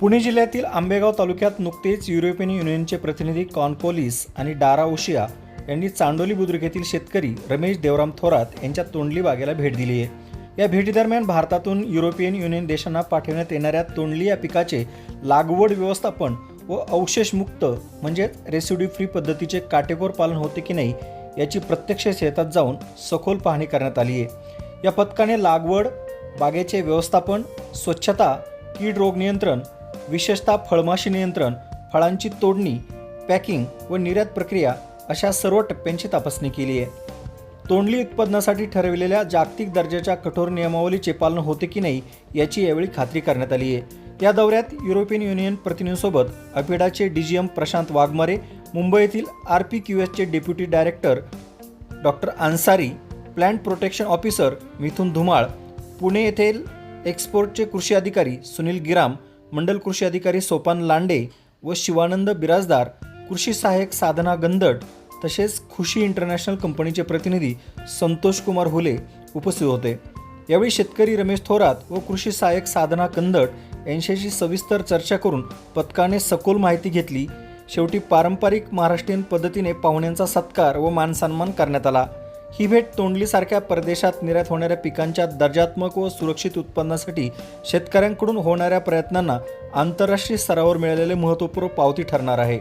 पुणे जिल्ह्यातील आंबेगाव तालुक्यात नुकतेच युरोपियन युनियनचे प्रतिनिधी कॉनपोलिस आणि डारा ओशिया यांनी चांडोली बुद्रुक येथील शेतकरी रमेश देवराम थोरात यांच्या तोंडली बागेला भेट दिली आहे. या भेटीदरम्यान भारतातून युरोपियन युनियन देशांना पाठवण्यात येणाऱ्या तोंडली या पिकाचे लागवड व्यवस्थापन व अवशेषमुक्त म्हणजेच रेसिड्यू फ्री पद्धतीचे काटेकोर पालन होते की नाही याची प्रत्यक्ष शेतात जाऊन सखोल पाहणी करण्यात आली आहे. या पथकाने लागवड बागेचे व्यवस्थापन स्वच्छता कीड रोग नियंत्रण विशेषतः फळमाशी नियंत्रण फळांची तोडणी पॅकिंग व निर्यात प्रक्रिया अशा सर्व टप्प्यांची तपासणी केली आहे. तोंडली उत्पादनासाठी ठरविलेल्या जागतिक दर्जाच्या कठोर नियमावलीचे पालन होते की नाही याची यावेळी खात्री करण्यात आली आहे. या दौऱ्यात युरोपियन युनियन प्रतिनिधींसोबत अपिडाचे डी जी प्रशांत वाघमारे मुंबई येथील आर पी क्यू एसचे deputy director doctor Ansari plant protection officer Mithun Dhumal Pune येथील एक्सपोर्टचे कृषी अधिकारी सुनील गिराम मंडल कृषी अधिकारी सोपान लांडे व शिवानंद बिराजदार कृषी सहाय्यक साधना गंदट तसेच खुशी इंटरनॅशनल कंपनीचे प्रतिनिधी संतोष कुमार हुले उपस्थित होते. यावेळी शेतकरी रमेश थोरात व कृषी सहाय्यक साधना कंदट यांच्याशी सविस्तर चर्चा करून पथकाने सखोल माहिती घेतली. शेवटी पारंपरिक महाराष्ट्रीयन पद्धतीने पाहुण्यांचा सत्कार व मानसन्मान करण्यात आला. ही भेट तोंडलीसारख्या परदेशात निर्यात होणाऱ्या पिकांच्या दर्जात्मक व सुरक्षित उत्पन्नासाठी शेतकऱ्यांकडून होणाऱ्या प्रयत्नांना आंतरराष्ट्रीय स्तरावर मिळालेले महत्त्वपूर्ण पावती ठरणार आहे.